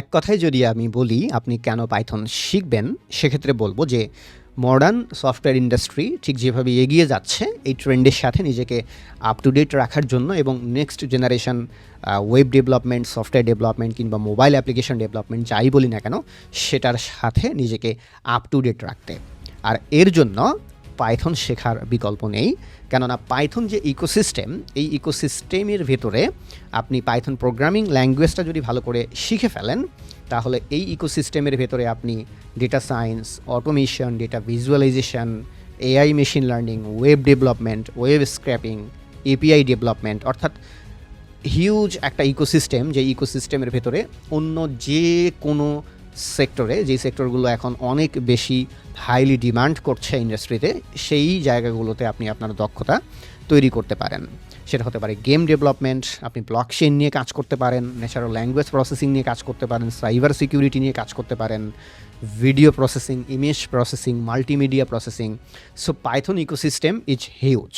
এক কথায় যদি আমি বলি, আপনি কেন পাইথন শিখবেন, সেক্ষেত্রে বলব যে মডার্ন সফটওয়্যার ইন্ডাস্ট্রি ঠিক যেভাবে এগিয়ে যাচ্ছে, এই ট্রেন্ডের সাথে নিজেকে আপ টু ডেট রাখার জন্য এবং next generation web development software development কিংবা মোবাইল অ্যাপ্লিকেশন ডেভেলপমেন্ট যাই বলি না কেন, সেটার সাথে নিজেকে আপ টু ডেট রাখতে। আর এর জন্য পাইথন শেখার বিকল্প নেই। কেননা পাইথন যে ইকোসিস্টেম, এই ইকোসিস্টেমের ভেতরে আপনি পাইথন প্রোগ্রামিং ল্যাঙ্গুয়েজটা যদি ভালো করে শিখে ফেলেন, তাহলে এই ইকোসিস্টেমের ভেতরে আপনি data science, automation, data visualisation, AI machine learning, web development, web scraping, API development, অর্থাৎ হিউজ একটা ইকোসিস্টেম, যে ইকোসিস্টেমের ভেতরে অন্য যে কোনো সেক্টরে, যেই সেক্টরগুলো এখন অনেক বেশি হাইলি ডিমান্ড করছে ইন্ডাস্ট্রিতে সেই জায়গাগুলোতে আপনি আপনার দক্ষতা তৈরি করতে পারেন। সেটা হতে পারে গেম ডেভেলপমেন্ট আপনি ব্লক ব্লকচেন নিয়ে কাজ করতে পারেন ন্যাচারাল ল্যাঙ্গুয়েজ প্রসেসিং নিয়ে কাজ করতে পারেন সাইবার সিকিউরিটি নিয়ে কাজ করতে পারেন video processing image processing multimedia processing so Python ecosystem is huge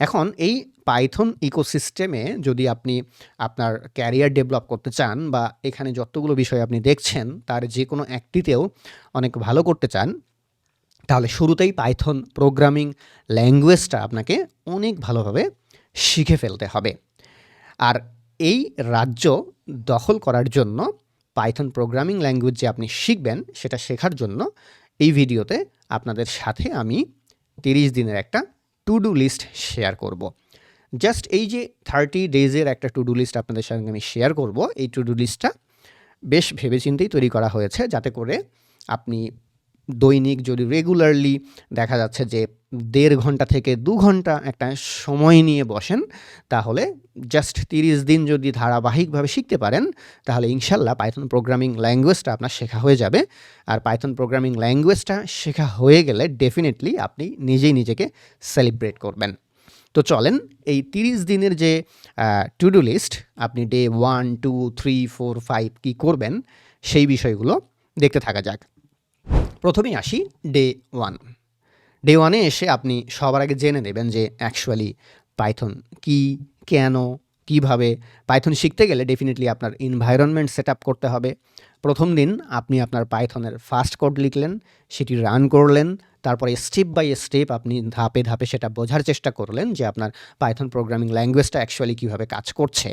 এখন এই পাইথন ইকোসিস্টেমে যদি আপনি আপনার ক্যারিয়ার ডেভেলপ করতে চান বা এখানে যতগুলো বিষয় আপনি দেখছেন, তার যে কোনো একটিতেও অনেক ভালো করতে চান, তাহলে শুরুতেই পাইথন প্রোগ্রামিং ল্যাঙ্গুয়েজটা আপনাকে অনেক ভালোভাবে শিখে ফেলতে হবে। আর এই রাজ্য দখল করার জন্য পাইথন প্রোগ্রামিং ল্যাঙ্গুয়েজ যে আপনি শিখবেন, সেটা শেখার জন্য এই ভিডিওতে আপনাদের সাথে আমি তিরিশ দিনের একটা টু ডু লিস্ট শেয়ার করব। জাস্ট এই যে থার্টি ডেজের একটা টু ডু লিস্ট আপনাদের সঙ্গে আমি শেয়ার করব, এই টু ডু লিস্টটা বেশ ভেবেচিন্তেই তৈরি করা হয়েছে, যাতে করে আপনি দৈনিক যদি রেগুলারলি দেখা যাচ্ছে যে দেড় ঘণ্টা থেকে দু ঘণ্টা একটা সময় নিয়ে বসেন, তাহলে জাস্ট তিরিশ দিন যদি ধারাবাহিকভাবে শিখতে পারেন, তাহলে ইনশাল্লাহ পাইথন প্রোগ্রামিং ল্যাঙ্গুয়েজটা আপনার শেখা হয়ে যাবে। আর পাইথন প্রোগ্রামিং ল্যাঙ্গুয়েজটা শেখা হয়ে গেলে ডেফিনেটলি আপনি নিজেই নিজেকে সেলিব্রেট করবেন। তো চলেন, এই তিরিশ দিনের যে টু ডু লিস্ট আপনি day one two three four five কী করবেন, সেই বিষয়গুলো দেখতে থাকা যাক। প্রথমেই আসি ডে ওয়ান ডে ওয়ানে এসে আপনি সবার আগে জেনে নেবেন যে অ্যাকচুয়ালি পাইথন কি, কেন, কীভাবে? পাইথন শিখতে গেলে ডেফিনেটলি আপনার এনভায়রনমেন্ট সেট আপ করতে হবে। প্রথম দিন আপনি আপনার পাইথনের ফার্স্ট কোড লিখলেন, সেটি রান করলেন, তারপরে স্টেপ বাই স্টেপ আপনি ধাপে ধাপে সেটা বোঝার চেষ্টা করলেন যে আপনার পাইথন প্রোগ্রামিং ল্যাঙ্গুয়েজটা অ্যাকচুয়ালি কীভাবে কাজ করছে।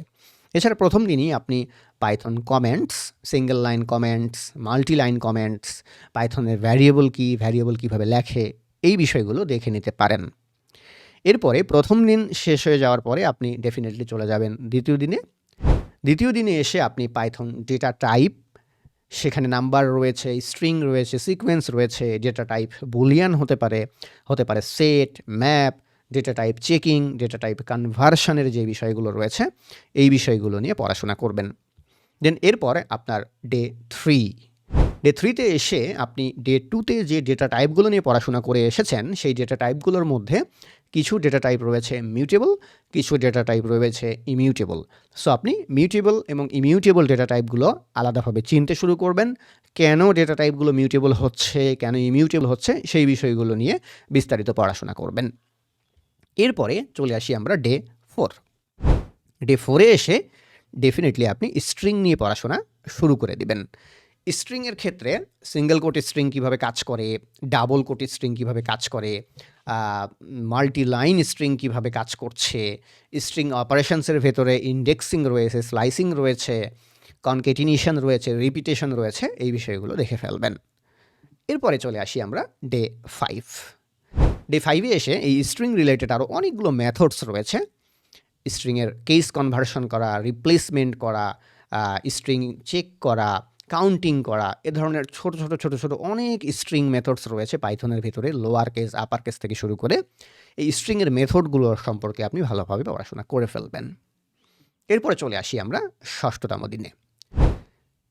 এছাড়া প্রথম দিনই আপনি Python comments single line comments multi line comments পাইথনের variable কী ভ্যারিয়েবল কীভাবে লেখে এই বিষয়গুলো দেখে নিতে পারেন। এরপরে প্রথম দিন শেষ হয়ে যাওয়ার পরে আপনি ডেফিনেটলি চলে যাবেন। দ্বিতীয় দিনে দ্বিতীয় দিনে এসে আপনি পাইথন ডেটা টাইপ সেখানে নাম্বার রয়েছে স্ট্রিং রয়েছে সিকোয়েন্স রয়েছে ডেটা টাইপ বুলিয়ান হতে পারে হতে পারে set map data type checking data type কনভার্সনের যে বিষয়গুলো রয়েছে, এই বিষয়গুলো নিয়ে পড়াশোনা করবেন। দেন এরপরে আপনার ডে থ্রি ডে থ্রিতে এসে আপনি ডে টুতে যে ডেটা টাইপগুলো নিয়ে পড়াশোনা করে এসেছেন, সেই ডেটা টাইপগুলোর মধ্যে কিছু ডেটা টাইপ রয়েছে মিউটেবল কিছু ডেটা টাইপ রয়েছে ইমিউটেবল সো আপনি মিউটেবল এবং ইমিউটেবল ডেটা টাইপগুলো আলাদাভাবে চিনতে শুরু করবেন, কেন ডেটা টাইপগুলো মিউটেবল হচ্ছে, কেন ইমিউটেবল হচ্ছে, সেই বিষয়গুলো নিয়ে বিস্তারিত পড়াশোনা করবেন। এরপরে চলে আসি আমরা ডে ফোর ডে ফোরে এসে ডেফিনেটলি আপনি স্ট্রিং নিয়ে পড়াশোনা শুরু করে দিবেন। স্ট্রিংয়ের ক্ষেত্রে সিঙ্গেল কোট স্ট্রিং কীভাবে কাজ করে ডাবল কোট স্ট্রিং কীভাবে কাজ করে মাল্টি লাইন স্ট্রিং কীভাবে কাজ করছে স্ট্রিং অপারেশনসের ভেতরে ইন্ডেক্সিং রয়েছে স্লাইসিং রয়েছে কনকেটিনেশন রয়েছে রিপিটেশন রয়েছে, এই বিষয়গুলো দেখে ফেলবেন। এরপরে চলে আসি আমরা ডে ফাইভ ডে ফাইভে এসে এই স্ট্রিং রিলেটেড আরও অনেকগুলো মেথডস রয়েছে। স্ট্রিংয়ের কেস কনভার্সন করা রিপ্লেসমেন্ট করা স্ট্রিং চেক করা কাউন্টিং করা, এ ধরনের ছোট ছোট ছোট ছোট অনেক স্ট্রিং মেথডস রয়েছে পাইথনের ভিতরে লোয়ার কেস আপার কেস থেকে শুরু করে। এই স্ট্রিংয়ের মেথডগুলো সম্পর্কে আপনি ভালোভাবে পড়াশোনা করে ফেলবেন। এরপরে চলে আসি আমরা ষষ্ঠতম দিনে।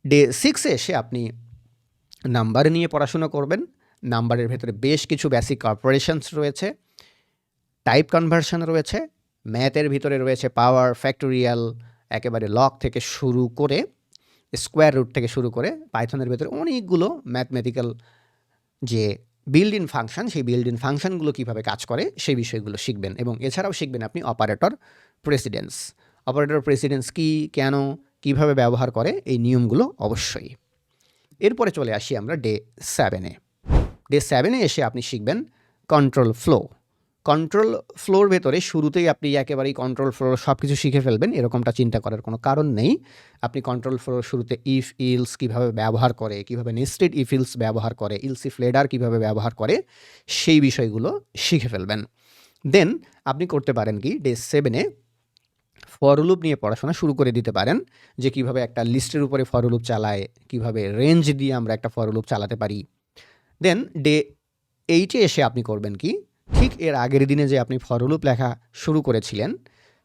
ডে সিক্সে এসে আপনি নাম্বার নিয়ে পড়াশোনা করবেন। নাম্বারের ভেতরে বেশ কিছু বেসিক অপারেশনস রয়েছে। টাইপ কনভার্সন রয়েছে। ম্যাথের ভিতরে রয়েছে পাওয়ার ফ্যাক্টোরিয়াল একেবারে লক থেকে শুরু করে স্কোয়ার রুট থেকে শুরু করে পাইথনের ভেতরে অনেকগুলো ম্যাথমেটিক্যাল যে বিল্ড ইন ফাংশন, সেই বিল্ড ইন ফাংশনগুলো কীভাবে কাজ করে, সেই বিষয়গুলো শিখবেন। এবং এছাড়াও শিখবেন আপনি অপারেটর প্রেসিডেন্স। অপারেটর প্রেসিডেন্স কী, কেন, কীভাবে ব্যবহার করে, এই নিয়মগুলো অবশ্যই। এরপরে চলে আসি আমরা ডে সেভেনে। ডে সেভেনে এসে আপনি শিখবেন কন্ট্রোল ফ্লো কন্ট্রোল ফ্লোর ভেতরে শুরুতেই আপনি একেবারেই কন্ট্রোল ফ্লোর সব কিছু শিখে ফেলবেন, এরকমটা চিন্তা করার কোনো কারণ নেই। আপনি কন্ট্রোল ফ্লোর শুরুতে ইফ ইলস কীভাবে ব্যবহার করে, কীভাবে নেস্টেড ইফ ইলস ব্যবহার করে ইলসি ফ্লেডার কীভাবে ব্যবহার করে, সেই বিষয়গুলো শিখে ফেলবেন। দেন আপনি করতে পারেন কি ডে সেভেনে ফরলুপ নিয়ে পড়াশোনা শুরু করে দিতে পারেন, যে কীভাবে একটা লিস্টের উপরে ফরলুপ চালায়, কীভাবে রেঞ্জ দিয়ে আমরা একটা ফরলুপ চালাতে পারি। দেন ডে এইটে এসে আপনি করবেন কি ঠিক এর আগের দিনে যে আপনি ফরলুপ লেখা শুরু করেছিলেন,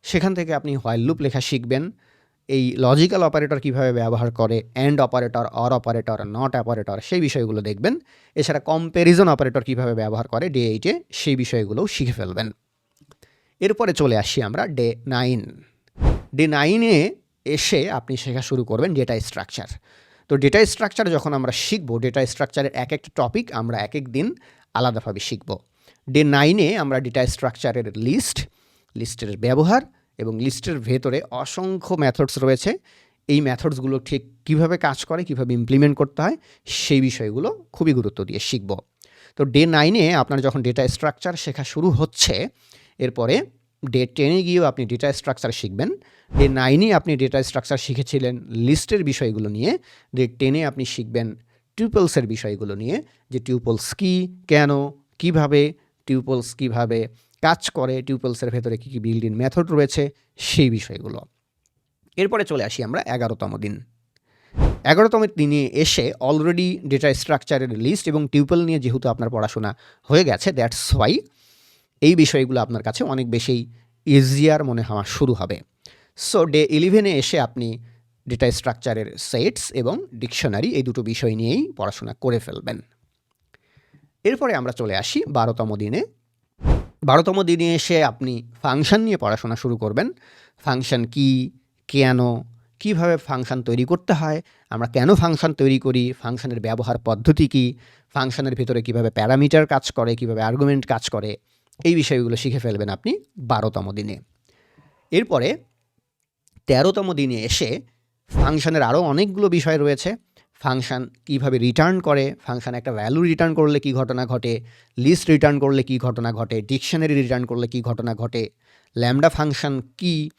সেখান থেকে আপনি হোয়াইল লুপ লেখা শিখবেন। এই লজিক্যাল অপারেটর কীভাবে ব্যবহার করে and operator or operator not operator সেই বিষয়গুলো দেখবেন। এছাড়া কম্প্যারিজন অপারেটর কীভাবে ব্যবহার করে ডে এইটে সেই বিষয়গুলোও শিখে ফেলবেন। এরপরে চলে আসি আমরা ডে নাইন ডে নাইনে এসে আপনি শেখা শুরু করবেন ডেটা স্ট্রাকচার তো ডেটা স্ট্রাকচার যখন আমরা শিখব ডেটা স্ট্রাকচারের এক একটা টপিক আমরা এক এক দিন আলাদাভাবে শিখব। ডে নাইনে আমরা ডেটা স্ট্রাকচারের লিস্ট লিস্টের ব্যবহার এবং লিস্টের ভেতরে অসংখ্য ম্যাথডস রয়েছে। এই ম্যাথডসগুলো ঠিক কীভাবে কাজ করে, কীভাবে ইমপ্লিমেন্ট করতে হয়, সেই বিষয়গুলো খুবই গুরুত্ব দিয়ে শিখব। তো ডে নাইনে আপনার যখন ডেটা স্ট্রাকচার শেখা শুরু হচ্ছে, এরপরে ডে টেনে গিয়েও আপনি ডেটা স্ট্রাকচার শিখবেন। ডে নাইনে আপনি ডেটা স্ট্রাকচার শিখেছিলেন লিস্টের বিষয়গুলো নিয়ে। ডে টেনে আপনি শিখবেন টিউপলসের বিষয়গুলো নিয়ে যে টিউপলস কী, কেন, কীভাবে টিউপলস কীভাবে কাজ করে, টিউপলসের ভেতরে কী কী বিল্ড মেথড রয়েছে, সেই বিষয়গুলো। এরপরে চলে আসি আমরা এগারোতম দিন। এগারোতম দিনে এসে অলরেডি ডেটা স্ট্রাকচারের লিস্ট এবং টিউপল নিয়ে যেহেতু আপনার পড়াশোনা হয়ে গেছে দ্যাটস ওয়াই এই বিষয়গুলো আপনার কাছে অনেক বেশি ইজিয়ার মনে হওয়া শুরু হবে। সো ডে ইলেভেনে এসে আপনি ডেটা স্ট্রাকচারের সেটস এবং ডিকশনারি এই দুটো বিষয় নিয়েই পড়াশোনা করে ফেলবেন। এরপরে আমরা চলে আসি বারোতম দিনে। বারোতম দিনে এসে আপনি ফাংশন নিয়ে পড়াশোনা শুরু করবেন। ফাংশন কি, কেন, কীভাবে ফাংশন তৈরি করতে হয়, আমরা কেন ফাংশন তৈরি করি, ফাংশনের ব্যবহার পদ্ধতি কী, ফাংশনের ভিতরে কীভাবে প্যারামিটার কাজ করে, কীভাবে আর্গুমেন্ট কাজ করে, এই বিষয়গুলো শিখে ফেলবেন আপনি বারোতম দিনে। এরপরে তেরোতম দিনে এসে ফাংশনের আরও অনেকগুলো বিষয় রয়েছে। ফাংশন কীভাবে রিটার্ন করে, ফাংশন একটা ভ্যালু রিটার্ন করলে কি ঘটনা ঘটে, লিস্ট রিটার্ন করলে কি ঘটনা ঘটে, ডিকশনারি রিটার্ন করলে কি ঘটনা ঘটে, ল্যামডা ফাংশান কি,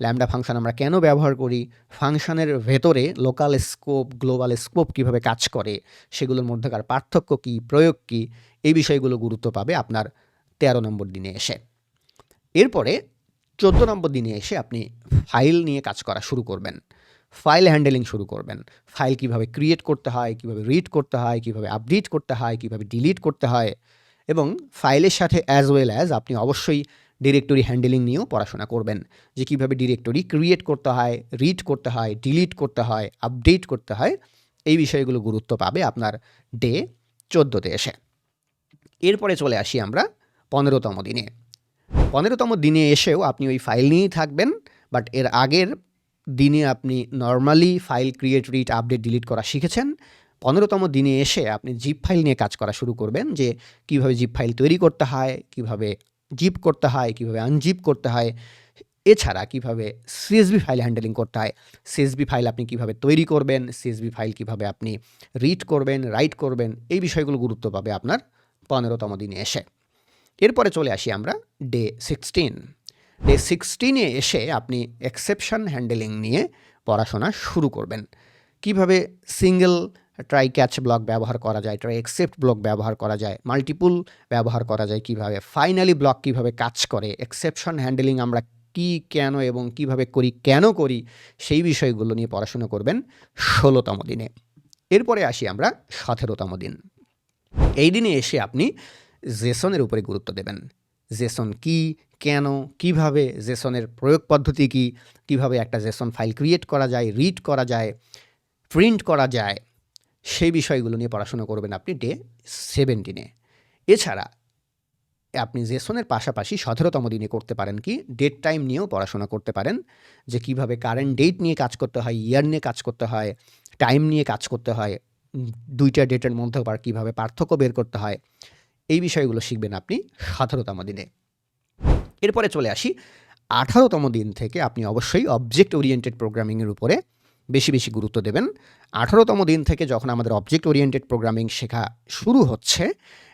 ল্যামডা ফাংশন আমরা কেন ব্যবহার করি, ফাংশনের ভেতরে লোকাল স্কোপ, গ্লোবাল স্কোপ কীভাবে কাজ করে, সেগুলোর মধ্যেকার পার্থক্য কী, প্রয়োগ কী, এই বিষয়গুলো গুরুত্ব পাবে আপনার তেরো নম্বর দিনে এসে। এরপরে চোদ্দ নম্বর দিনে এসে আপনি ফাইল নিয়ে কাজ করা শুরু করবেন। ফাইল হ্যান্ডেলিং শুরু করবেন। ফাইল কীভাবে ক্রিয়েট করতে হয়, কীভাবে রিড করতে হয়, কীভাবে আপডেট করতে হয়, কীভাবে ডিলিট করতে হয় এবং ফাইলের সাথে অ্যাজ ওয়েল অ্যাজ আপনি অবশ্যই ডিরেক্টরি হ্যান্ডেলিং নিয়েও পড়াশোনা করবেন। যে কীভাবে ডিরেক্টরি ক্রিয়েট করতে হয় রিড করতে হয় ডিলিট করতে হয় আপডেট করতে হয়, এই বিষয়গুলো গুরুত্ব পাবে আপনার ডে চোদ্দোতে এসে। এরপরে চলে আসি আমরা পনেরোতম দিনে। পনেরোতম দিনে এসেও আপনি ওই ফাইল নিয়েই থাকবেন বাট এর আগের দিনে আপনি normally file create read update delete করা শিখেছেন। পনেরোতম দিনে এসে আপনি জিপ ফাইল নিয়ে কাজ করা শুরু করবেন যে কীভাবে জিপ ফাইল তৈরি করতে হয়, কীভাবে জিপ করতে হয়, কীভাবে আনজিপ করতে হয়, এছাড়া কীভাবে সিএসবি ফাইল হ্যান্ডেলিং করতে হয় সিএসবি ফাইল আপনি কীভাবে তৈরি করবেন সিএসবি ফাইল কীভাবে আপনি রিড করবেন রাইট করবেন, এই বিষয়গুলো গুরুত্ব পাবে আপনার পনেরোতম দিনে এসে। এরপরে চলে আসি আমরা ডে সিক্সটিন ডে সিক্সটিনে এসে আপনি এক্সেপশন হ্যান্ডেলিং নিয়ে পড়াশোনা শুরু করবেন। কীভাবে সিঙ্গেল ট্রাই ক্যাচ ব্লক ব্যবহার করা যায় ট্রাই এক্সেপ্ট ব্লক ব্যবহার করা যায় মাল্টিপুল ব্যবহার করা যায় কীভাবে ফাইনালি ব্লক কীভাবে কাজ করে এক্সেপশন হ্যান্ডেলিং আমরা কি, কেন এবং কীভাবে করি, কেন করি, সেই বিষয়গুলো নিয়ে পড়াশোনা করবেন ষোলোতম দিনে। এরপরে আসি আমরা সতেরোতম দিন। এই দিনে এসে আপনি জেসনের উপরে গুরুত্ব দেবেন। জেসন কি কেন? কীভাবে জেসনের প্রয়োগ পদ্ধতি কি? কীভাবে একটা জেসন ফাইল ক্রিয়েট করা যায়, রিড করা যায়, প্রিন্ট করা যায়? সেই বিষয়গুলো নিয়ে পড়াশোনা করবেন আপনি ডে সেভেন্টিনে। এছাড়া আপনি জেসনের পাশাপাশি সতেরোতম দিনে করতে পারেন কি? ডেট টাইম নিয়েও পড়াশোনা করতে পারেন, যে কীভাবে কারেন্ট ডেট নিয়ে কাজ করতে হয়, ইয়ার নিয়ে কাজ করতে হয়, টাইম নিয়ে কাজ করতে হয়, দুইটা ডেটের মধ্যে আবার কীভাবে পার্থক্য বের করতে হয়, এই বিষয়গুলো শিখবেন আপনি সতেরোতম দিনে। এরপরে চলে আসি। আঠারোতম দিন থেকে আপনি অবশ্যই অবজেক্ট ওরিয়েন্টেড প্রোগ্রামিংয়ের উপরে বেশি বেশি গুরুত্ব দেবেন। আঠারোতম দিন থেকে যখন আমাদের অবজেক্ট ওরিয়েন্টেড প্রোগ্রামিং শেখা শুরু হচ্ছে,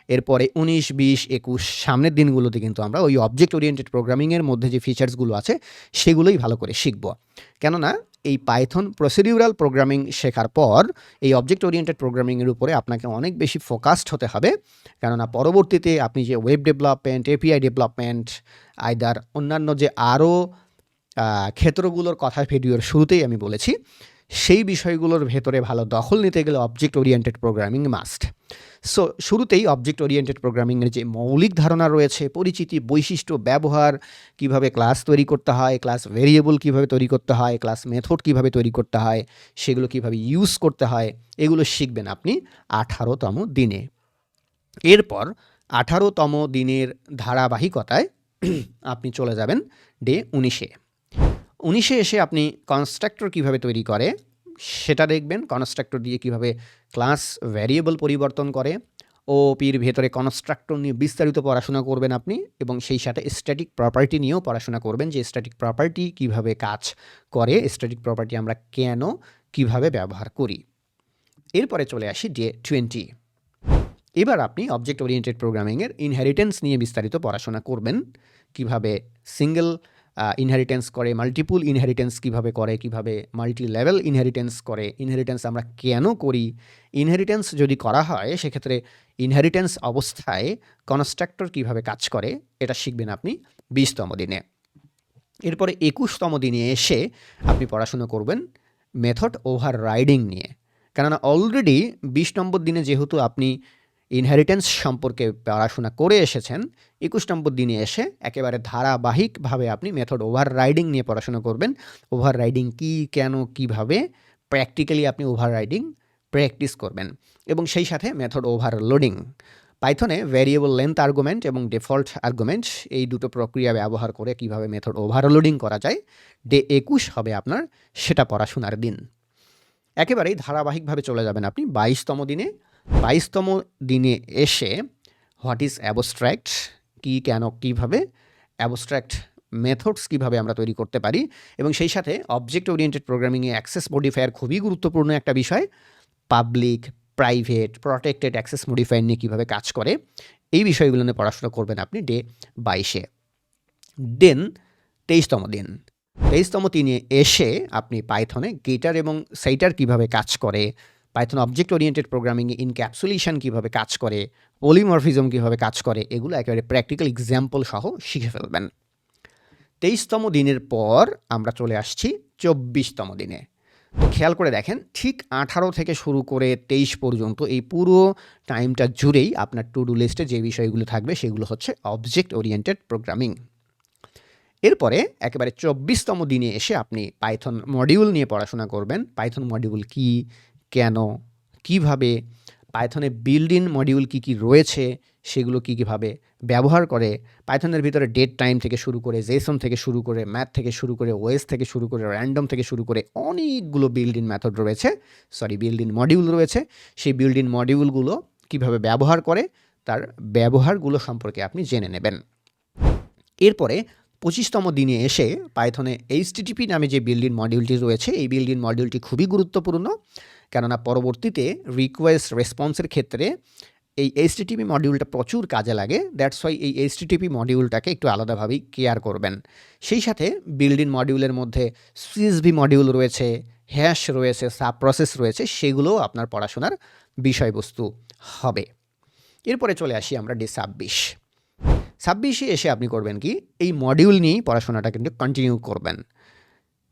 এরপরে উনিশ, বিশ, একুশ সামনের দিনগুলোতে কিন্তু আমরা ওই অবজেক্ট ওরিয়েন্টেড প্রোগ্রামিংয়ের মধ্যে যে ফিচার্সগুলো আছে, সেগুলোই ভালো করে শিখব। কেননা এই পাইথন প্রসিডিউরাল প্রোগ্রামিং শেখার পর, এই অবজেক্ট ওরিয়েন্টেড প্রোগ্রামিংয়ের উপরে আপনাকে অনেক বেশি ফোকাসড হতে হবে। কেননা পরবর্তীতে আপনি যে web development API development either অন্যান্য যে আরও ক্ষেত্রগুলোর কথা ভিডিওর শুরুতেই আমি বলেছি, সেই বিষয়গুলোর ভেতরে ভালো দখল নিতে গেলে object oriented programming must so শুরুতেই অবজেক্ট ওরিয়েন্টেড প্রোগ্রামিংয়ের যে মৌলিক ধারণা রয়েছে, পরিচিতি, বৈশিষ্ট্য, ব্যবহার, কীভাবে ক্লাস তৈরি করতে হয় ক্লাস ভেরিয়েবল কীভাবে তৈরি করতে হয় ক্লাস মেথড কীভাবে তৈরি করতে হয়, সেগুলো কীভাবে ইউজ করতে হয়, এগুলো শিখবেন আপনি আঠারোতম দিনে। এরপর আঠারোতম দিনের ধারাবাহিকতায় আপনি চলে যাবেন ডে উনিশে। উনিশে এসে আপনি কনস্ট্রাক্টর কীভাবে তৈরি করে সেটা দেখবেন কনস্ট্রাক্টর দিয়ে কীভাবে ক্লাস ভ্যারিয়েবল পরিবর্তন করে। ও পির ভেতরে কনস্ট্রাক্টর নিয়ে বিস্তারিত পড়াশোনা করবেন আপনি এবং সেই সাথে স্ট্যাটিক প্রপার্টি নিয়েও পড়াশোনা করবেন যে স্ট্যাটিক প্রপার্টি কীভাবে কাজ করে স্ট্যাটিক প্রপার্টি আমরা কেন কীভাবে ব্যবহার করি। এরপরে চলে আসি ডে টোয়েন্টি এবার আপনি অবজেক্ট ওরিয়েন্টেড প্রোগ্রামিংয়ের ইনহেরিটেন্স নিয়ে বিস্তারিত পড়াশোনা করবেন। কীভাবে সিঙ্গেল ইনহেরিটেন্স করে মাল্টিপুল ইনহেরিটেন্স কীভাবে করে, কীভাবে মাল্টি লেভেল ইনহেরিটেন্স করে ইনহেরিটেন্স আমরা কেন করি? ইনহেরিটেন্স যদি করা হয়, সেক্ষেত্রে ইনহেরিটেন্স অবস্থায় কনস্ট্রাক্টর কীভাবে কাজ করে, এটা শিখবেন আপনি বিশতম দিনে। এরপরে একুশতম দিনে এসে আপনি পড়াশুনো করবেন মেথড ওভার রাইডিং নিয়ে। কেননা অলরেডি বিশ নম্বর দিনে যেহেতু আপনি ইনহেরিটেন্স সম্পর্কে পড়াশোনা করে এসেছেন একুশ নম্বর দিনে এসে একেবারে ধারাবাহিকভাবে আপনি মেথড ওভার রাইডিং নিয়ে পড়াশোনা করবেন। ওভার রাইডিং কী, কেন, কীভাবে প্র্যাকটিক্যালি আপনি ওভার রাইডিং প্র্যাকটিস করবেন এবং সেই সাথে মেথড ওভারলোডিং পাইথনে ভ্যারিয়েবল লেন্থ আর্গুমেন্ট এবং ডিফল্ট আর্গুমেন্ট এই দুটো প্রক্রিয়া ব্যবহার করে কীভাবে মেথড ওভারলোডিং করা যায় ডে একুশ হবে আপনার, সেটা পড়াশোনার দিন। একেবারেই ধারাবাহিকভাবে চলে যাবেন আপনি বাইশতম দিনে বাইশতম দিনে এসে হোয়াট ইজ অ্যাবস্ট্র্যাক্ট কী, কেন, কীভাবে অ্যাবস্ট্র্যাক্ট মেথডস কীভাবে আমরা তৈরি করতে পারি এবং সেই সাথে অবজেক্ট ওরিয়েন্টেড প্রোগ্রামিংয়ে অ্যাক্সেস মডিফায়ার খুবই গুরুত্বপূর্ণ একটা বিষয়, public, private, protected access modifier নিয়ে কীভাবে কাজ করে, এই বিষয়গুলো নিয়ে পড়াশোনা করবেন আপনি ডে বাইশে। দেন তেইশতম দিন। তেইশতম দিনে এসে আপনি পাইথনে গেটার এবং সেইটার কীভাবে কাজ করে পাইথন অবজেক্ট ওরিয়েন্টেড প্রোগ্রামিংয়ে ইনক্যাপসুলেশন কীভাবে কাজ করে পলিমরফিজম কীভাবে কাজ করে, এগুলো একেবারে প্র্যাকটিক্যাল এক্সাম্পল সহ শিখে ফেলবেন। তেইশতম দিনের পর আমরা চলে আসছি চব্বিশতম দিনে। তো খেয়াল করে দেখেন, ঠিক আঠারো থেকে শুরু করে তেইশ পর্যন্ত এই পুরো টাইমটা জুড়েই আপনার টু ডু লিস্টে যে বিষয়গুলো থাকবে সেগুলো হচ্ছে অবজেক্ট ওরিয়েন্টেড প্রোগ্রামিং এরপরে একেবারে চব্বিশতম দিনে এসে আপনি পাইথন মডিউল নিয়ে পড়াশোনা করবেন। পাইথন মডিউল কি? কেন? কীভাবে? পাইথনে বিল্ড ইন মডিউল কী কী রয়েছে? সেগুলো কী কীভাবে ব্যবহার করে? পাইথনের ভিতরে ডেট টাইম থেকে শুরু করে জেসন থেকে শুরু করে ম্যাথ থেকে শুরু করে ওয়েস থেকে শুরু করে র্যান্ডম থেকে শুরু করে অনেকগুলো বিল্ড ইন মেথড রয়েছে। সরি বিল্ড ইন মডিউল রয়েছে। সেই বিল্ড ইন মডিউলগুলো কীভাবে ব্যবহার করে? তার ব্যবহারগুলো সম্পর্কে আপনি জেনে নেবেন। এরপরে পঁচিশতম দিনে এসে পাইথনে এইচটিটিপি নামে যে বিল্ড মডিউলটি রয়েছে, এই বিল্ড মডিউলটি খুবই গুরুত্বপূর্ণ। কেননা পরবর্তীতে রিকোয়েস্ট রেসপন্সের ক্ষেত্রে এই এইচটিটিপি মডিউলটা প্রচুর কাজে লাগে দ্যাটস ওয়াই এই এইচটিটিপি মডিউলটাকে একটু আলাদাভাবেই কেয়ার করবেন। সেই সাথে বিল্ড মডিউলের মধ্যে সিএসভি মডিউল রয়েছে হ্যাশ রয়েছে সাব প্রসেস রয়েছে, সেগুলোও আপনার পড়াশোনার বিষয়বস্তু হবে। এরপরে চলে আসি আমরা ডে ছাব্বিশ। ছাব্বিশে এসে আপনি করবেন কি, এই মডিউল নিয়েই পড়াশোনাটা কিন্তু কন্টিনিউ করবেন।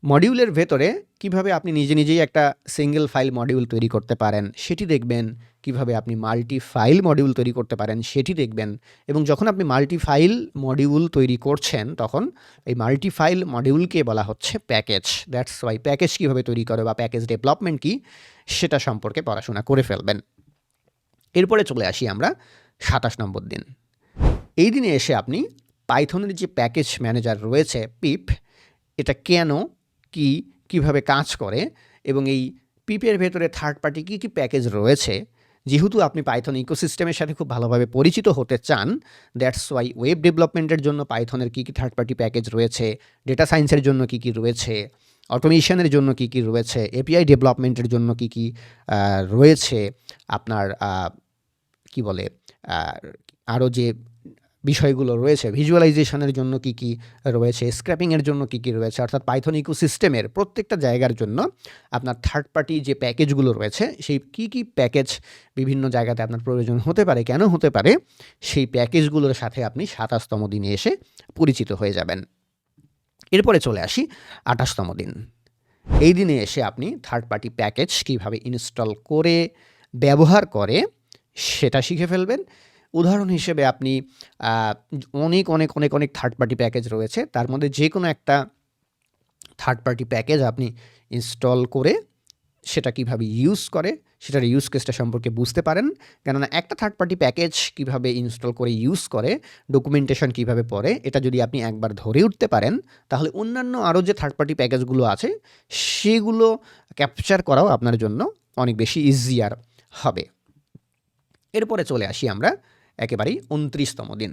মডিউলের ভেতরে কীভাবে আপনি নিজে নিজেই একটা সিঙ্গেল ফাইল মডিউল তৈরি করতে পারেন, সেটি দেখবেন। কীভাবে আপনি মাল্টি ফাইল মডিউল তৈরি করতে পারেন, সেটি দেখবেন। এবং যখন আপনি মাল্টি ফাইল মডিউল তৈরি করছেন, তখন এই মাল্টি ফাইল মডিউলকে বলা হচ্ছে প্যাকেজ দ্যাটস ওয়াই প্যাকেজ কীভাবে তৈরি করে বা প্যাকেজ ডেভেলপমেন্ট কী, সেটা সম্পর্কে পড়াশোনা করে ফেলবেন। এরপরে চলে আসি আমরা সাতাশ নম্বর দিন। এই দিনে এসে আপনি পাইথনের যে প্যাকেজ ম্যানেজার রয়েছে পিপ এটা কেন কি কীভাবে কাজ করে এবং এই পিপের ভেতরে থার্ড পার্টি কী কী প্যাকেজ রয়েছে, যেহেতু আপনি পাইথন ইকোসিস্টেমের সাথে খুব ভালোভাবে পরিচিত হতে চান দ্যাটস ওয়াই ওয়েব ডেভেলপমেন্টের জন্য পাইথনের কী কী থার্ড পার্টি প্যাকেজ রয়েছে ডেটা সায়েন্সের জন্য কী কী রয়েছে অটোমেশনের জন্য কি কি রয়েছে এপিআই ডেভেলপমেন্টের জন্য কি কি রয়েছে, আপনার কি বলে আরও যে বিষয়গুলো রয়েছে। ভিজুয়ালাইজেশনের জন্য কি কি রয়েছে? স্ক্র্যাপিংয়ের জন্য কি কি রয়েছে? অর্থাৎ পাইথন ইকোসিস্টেমের প্রত্যেকটা জায়গার জন্য আপনার থার্ড পার্টি যে প্যাকেজগুলো রয়েছে, সেই কি কি প্যাকেজ বিভিন্ন জায়গাতে আপনার প্রয়োজন হতে পারে, কেন হতে পারে, সেই প্যাকেজগুলোর সাথে আপনি সাতাশতম দিনে এসে পরিচিত হয়ে যাবেন। এরপরে চলে আসি আঠাশতম দিন। এই দিনে এসে আপনি থার্ড পার্টি প্যাকেজ কীভাবে ইনস্টল করে, ব্যবহার করে, সেটা শিখে ফেলবেন। উদাহরণ হিসেবে আপনি অনেক অনেক অনেক অনেক থার্ড পার্টি প্যাকেজ রয়েছে। তার মধ্যে যে কোনো একটা থার্ড পার্টি প্যাকেজ আপনি ইনস্টল করে সেটা কীভাবে ইউজ করে, সেটার ইউজ কেসটা সম্পর্কে বুঝতে পারেন। কেননা একটা থার্ড পার্টি প্যাকেজ কীভাবে ইনস্টল করে ইউজ করে ডকুমেন্টেশন কীভাবে পড়ে, এটা যদি আপনি একবার ধরে উঠতে পারেন, তাহলে অন্যান্য আরও যে থার্ড পার্টি প্যাকেজগুলো আছে, সেগুলো ক্যাপচার করাও আপনার জন্য অনেক বেশি ইজিয়ার হবে। এরপরে চলে আসি আমরা। একেবারেই উনত্রিশতম দিন।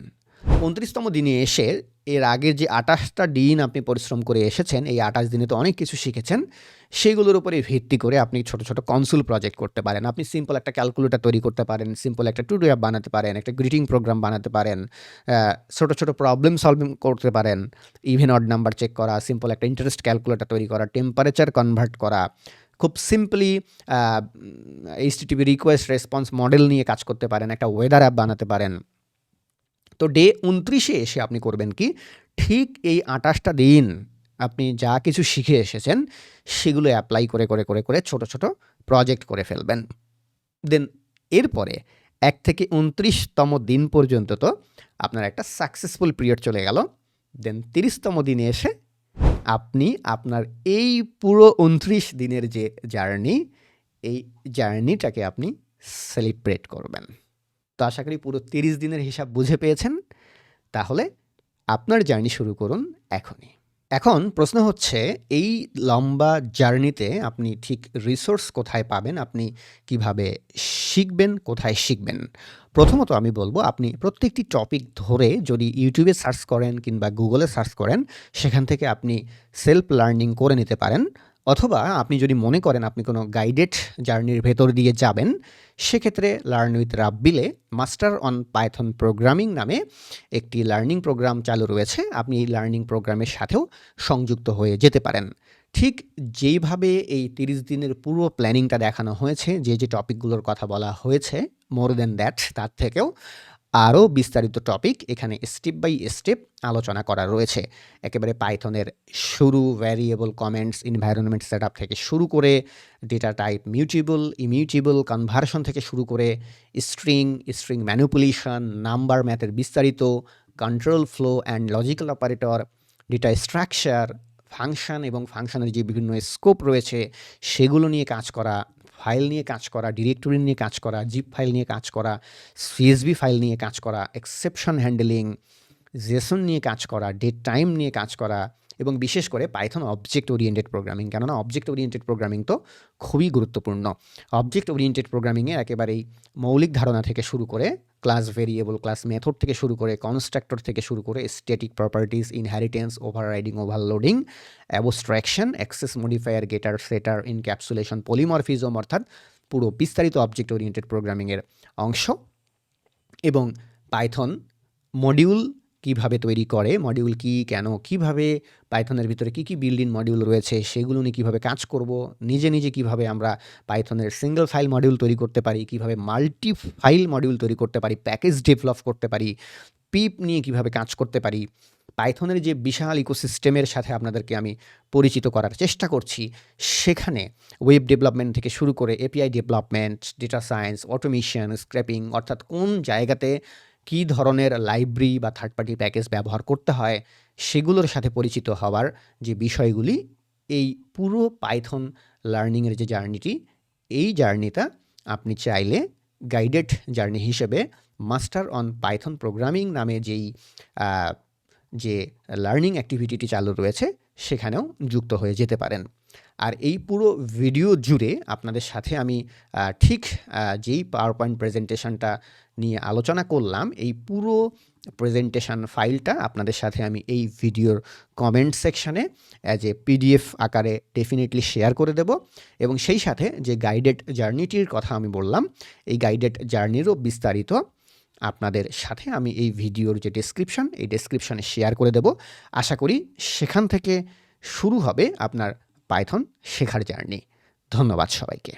উনত্রিশতম দিনে এসে এর আগের যে আঠাশটা দিন আপনি পরিশ্রম করে এসেছেন, এই আঠাশ দিনে তো অনেক কিছু শিখেছেন, সেগুলোর উপরে ভিত্তি করে আপনি ছোট ছোট কনসুল প্রজেক্ট করতে পারেন। আপনি সিম্পল একটা ক্যালকুলেটর তৈরি করতে পারেন সিম্পল একটা টু ডু অ্যাপ বানাতে পারেন, একটা গ্রিটিং প্রোগ্রাম বানাতে পারেন ছোট ছোট প্রবলেম সলভিং করতে পারেন ইভেন অড নাম্বার চেক করা সিম্পল একটা ইন্টারেস্ট ক্যালকুলেটর তৈরি করা টেম্পারেচার কনভার্ট করা খুব simply HTTP request response model নিয়ে কাজ করতে পারেন, একটা ওয়েদার অ্যাপ বানাতে পারেন। তো ডে উনত্রিশে এসে আপনি করবেন কি, ঠিক এই আঠাশটা দিন আপনি যা কিছু শিখে এসেছেন, সেগুলো অ্যাপ্লাই করে করে করে করে ছোট ছোট প্রজেক্ট করে ফেলবেন। দেন এরপরে এক থেকে উনত্রিশতম দিন পর্যন্ত তো আপনার একটা সাকসেসফুল পিরিয়ড চলে গেল। দেন তিরিশতম দিনে এসে আপনি আপনার এই পুরো উনত্রিশ দিনের যে জার্নি, এই জার্নিটাকে আপনি সেলিব্রেট করবেন। তো আশা করি পুরো তিরিশ দিনের হিসাব বুঝে পেয়েছেন। তাহলে আপনার জার্নি শুরু করুন এখনই। এখন প্রশ্ন হচ্ছে, এই লম্বা জার্নিতে আপনি ঠিক রিসোর্স কোথায় পাবেন? আপনি কীভাবে শিখবেন? কোথায় শিখবেন? প্রথমত আমি বলব, আপনি প্রত্যেকটি টপিক ধরে যদি ইউটিউবে সার্চ করেন কিংবা গুগলে সার্চ করেন, সেখান থেকে আপনি সেলফ লার্নিং করে নিতে পারেন। অথবা আপনি যদি মনে করেন আপনি কোনো গাইডেড জার্নির ভেতর দিয়ে যাবেন, সেক্ষেত্রে লার্ন উইথ রাব্বিলে মাস্টার অন পাইথন প্রোগ্রামিং নামে একটি লার্নিং প্রোগ্রাম চালু রয়েছে। আপনি এই লার্নিং প্রোগ্রামের সাথেও সংযুক্ত হয়ে যেতে পারেন। ঠিক যেইভাবে এই তিরিশ দিনের পুরো প্ল্যানিংটা দেখানো হয়েছে, যে যে টপিকগুলোর কথা বলা হয়েছে মোর দেন দ্যাট তার থেকেও আরও বিস্তারিত টপিক এখানে স্টেপ বাই স্টেপ আলোচনা করা রয়েছে। একেবারে পাইথনের শুরু ভ্যারিয়েবল কমেন্টস ইনভায়রনমেন্ট সেট থেকে শুরু করে data type mutable immutable conversion থেকে শুরু করে স্ট্রিং স্ট্রিং ম্যানুপুলেশন নাম্বার ম্যাথের বিস্তারিত control flow and logical operator data structure function এবং ফাংশানের যে বিভিন্ন স্কোপ রয়েছে, সেগুলো নিয়ে কাজ করা, ফাইল নিয়ে কাজ করা, ডিরেক্টরি নিয়ে কাজ করা জিপ ফাইল নিয়ে কাজ করা সিএসবি ফাইল নিয়ে কাজ করা এক্সেপশন হ্যান্ডেলিং জেসন নিয়ে কাজ করা ডেট টাইম নিয়ে কাজ করা এবং বিশেষ করে পাইথন অবজেক্ট ওরিয়েন্টেড প্রোগ্রামিং কেননা অবজেক্ট ওরিয়েন্টেড প্রোগ্রামিং তো খুবই গুরুত্বপূর্ণ। অবজেক্ট ওরিয়েন্টেড প্রোগ্রামিংয়ে একেবারেই মৌলিক ধারণা থেকে শুরু করে ক্লাস ভেরিয়েবল ক্লাস মেথড থেকে শুরু করে কনস্ট্রাক্টর থেকে শুরু করে static properties inheritance overriding overloading abstraction access modifier getter setter encapsulation polymorphism অর্থাৎ পুরো বিস্তারিত অবজেক্ট ওরিয়েন্টেড প্রোগ্রামিংয়ের অংশ। এবং পাইথন মডিউল কীভাবে তৈরি করে মডিউল কি, কেন, কীভাবে পাইথনের ভিতরে কি কি বিল্ডিং মডিউল রয়েছে, সেগুলো নিয়ে কীভাবে কাজ করব, নিজে নিজে কীভাবে আমরা পাইথনের সিঙ্গেল ফাইল মডিউল তৈরি করতে পারি, কীভাবে মাল্টি ফাইল মডিউল তৈরি করতে পারি প্যাকেজ ডেভেলপ করতে পারি পিপ নিয়ে কীভাবে কাজ করতে পারি, পাইথনের যে বিশাল ইকোসিস্টেমের সাথে আপনাদেরকে আমি পরিচিত করার চেষ্টা করছি, সেখানে ওয়েব ডেভেলপমেন্ট থেকে শুরু করে API development data science automation scraping অর্থাৎ কোন জায়গাতে কী ধরনের লাইব্রেরি বা থার্ড পার্টি প্যাকেজ ব্যবহার করতে হয় সেগুলোর সাথে পরিচিত হওয়ার যে বিষয়গুলি, এই পুরো পাইথন লার্নিংয়ের যে জার্নিটি এই জার্নিটা আপনি চাইলে গাইডেড জার্নি হিসেবে মাস্টার অন পাইথন প্রোগ্রামিং নামে যেই যে লার্নিং অ্যাক্টিভিটিটি চালু রয়েছে, সেখানেও যুক্ত হয়ে যেতে পারেন। আর এই পুরো ভিডিও জুড়ে আপনাদের সাথে আমি ঠিক যেই পাওয়ার পয়েন্ট প্রেজেন্টেশনটা নিয়ে আলোচনা করলাম, এই পুরো প্রেজেন্টেশন ফাইলটা আপনাদের সাথে আমি এই ভিডিওর কমেন্ট সেকশানে অ্যাজ এ পিডিএফ আকারে ডেফিনেটলি শেয়ার করে দেব এবং সেই সাথে যে গাইডেড জার্নিটির কথা আমি বললাম, এই গাইডেড জার্নিরও বিস্তারিত আপনাদের সাথে আমি এই ভিডিওর যে ডেসক্রিপশন এই ডেসক্রিপশনে শেয়ার করে দেব। আশা করি সেখান থেকে শুরু হবে আপনার পাইথন শেখার জার্নি। ধন্যবাদ সবাইকে।